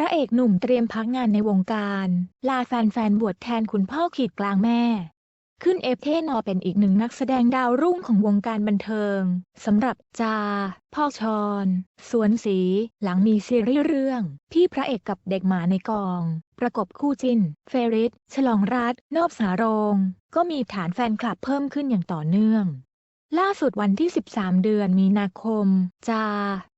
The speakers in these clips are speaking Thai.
พระเอกหนุ่มเตรียมพักงานในวงการ ลาแฟนๆบวชแทนคุณพ่อขีดกลางแม่ ขึ้นเอฟเทนอเป็นอีกหนึ่งนักแสดงดาวรุ่งของวงการบันเทิงสำหรับจา พ่อชอนสวนสี หลังมีซีรีส์เรื่อง พี่พระเอกกับเด็กหมาในกอง ประกบคู่จิน เฟริส ฉลองรัตน์นอบสาโรง ก็มีฐานแฟนคลับเพิ่มขึ้นอย่างต่อเนื่อง ล่าสุดวันที่ 13 เดือนมีนาคม จา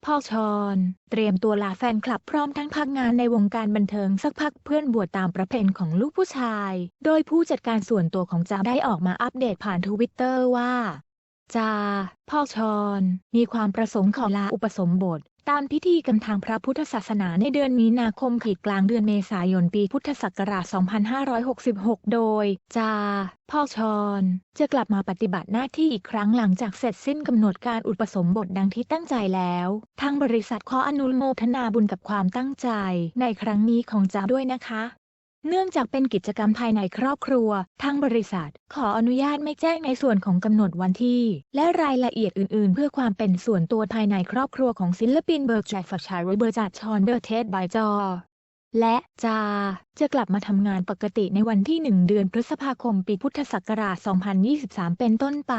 พ่อชอนเตรียมตัวลาแฟนคลับพร้อมทั้งพักงานในวงการบันเทิงสักพักเพื่อนบวชตามประเพณของลูกผู้ชาย โดยผู้จัดการส่วนตัวของจาได้ออกมาอัปเดตผ่านทวิตเตอร์ว่า จา พ่อชอนมีความประสงค์ขอลาอุปสมบท ตามพิธีกรรมทางพระพุทธศาสนาในเดือนมีนาคมขีดกลางเดือนเมษายนปีพุทธศักราช 2566 โดย จาพ่อชอนจะกลับมาปฏิบัติหน้าที่อีกครั้งหลังจากเสร็จสิ้นกำหนดการอุปสมบทดังที่ตั้งใจแล้ว ทางบริษัทขออนุโมทนาบุญกับความตั้งใจในครั้งนี้ของจาด้วยนะคะ เนื่องจากเป็นกิจกรรมภายในครอบครัว ทางบริษัท ขออนุญาตไม่แจ้งในส่วนของกำหนดวันที่ และรายละเอียดอื่น ๆ เพื่อความเป็นส่วนตัวภายในครอบครัวของศิลปินเบิร์กแจกฝักชายเบอร์จัดชอนเดอร์เทสบายจอ และจา จะกลับมาทำงานปกติในวันที่ 1 เดือนพฤษภาคมปีพุทธศักราช 2023 เป็นต้นไป